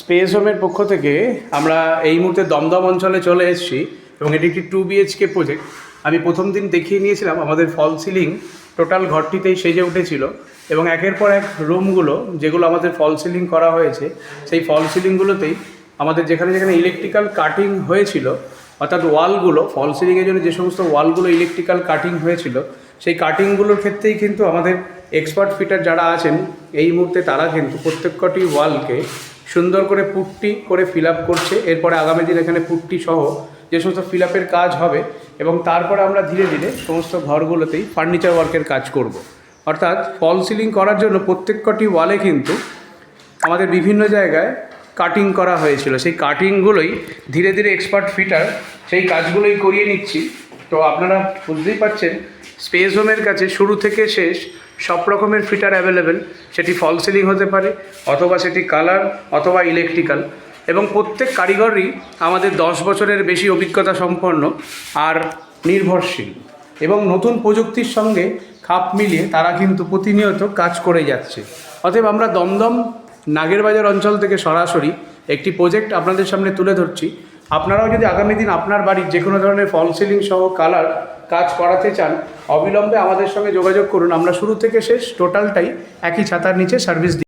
Space হোমের পক্ষ থেকে আমরা এই মুহূর্তে দমদম অঞ্চলে চলে এসেছি এবং এটি একটি টু বিএইচকে প্রজেক্ট আমি প্রথম দিন দেখিয়ে নিয়েছিলাম আমাদের ফল সিলিং টোটাল ঘরটিতেই সেজে উঠেছিল এবং একের পর এক রুমগুলো যেগুলো আমাদের ফল সিলিং করা হয়েছে, সেই ফল সিলিংগুলোতেই আমাদের যেখানে যেখানে ইলেকট্রিক্যাল কাটিং হয়েছিল, অর্থাৎ ওয়ালগুলো ফল সিলিংয়ের জন্য যে সমস্ত ওয়ালগুলো ইলেকট্রিক্যাল কাটিং হয়েছিল, সেই কাটিংগুলোর ক্ষেত্রেই কিন্তু আমাদের এক্সপার্ট ফিটার যারা আছেন, এই মুহূর্তে তারা কিন্তু প্রত্যেকটি ওয়ালকে সুন্দর করে পুট্টি করে ফিল আপ করছে। এরপরে আগামী দিন এখানে পুট্টি সহ যে সমস্ত ফিল আপের কাজ হবে এবং তারপরে আমরা ধীরে ধীরে সমস্ত ঘরগুলোতেই ফার্নিচার ওয়ার্কের কাজ করব। অর্থাৎ ফল সিলিং করার জন্য প্রত্যেকটি ওয়ালে কিন্তু আমাদের বিভিন্ন জায়গায় কাটিং করা হয়েছিল। সেই কাটিংগুলোই ধীরে ধীরে এক্সপার্ট ফিটার সেই কাজগুলোই করিয়ে নিচ্ছি। তো আপনারা বুঝতেই পারছেন স্পেস হোমের কাছে শুরু থেকে শেষ সব রকমের ফিটার অ্যাভেলেবেল সেটি ফল সিলিং হতে পারে, অথবা সেটি কালার অথবা ইলেকট্রিক্যাল এবং প্রত্যেক কারিগরই আমাদের দশ বছরের বেশি অভিজ্ঞতা সম্পন্ন আর নির্ভরশীল। এবং নতুন প্রযুক্তির সঙ্গে খাপ মিলিয়ে তারা কিন্তু প্রতিনিয়ত কাজ করে যাচ্ছে। অতএব আমরা দমদম, নাগেরবাজার অঞ্চল থেকে সরাসরি একটি প্রজেক্ট আপনাদের সামনে তুলে ধরছি। আপনারাও যদি আগামী দিন আপনার বাড়ির যে কোনো ধরনের ফল সিলিং সহ কালার কাজ করাতে চান, অবিলম্বে আমাদের সঙ্গে যোগাযোগ করুন। আমরা শুরু থেকে শেষ, টোটালটাই একই ছাতার নিচে সার্ভিস দিই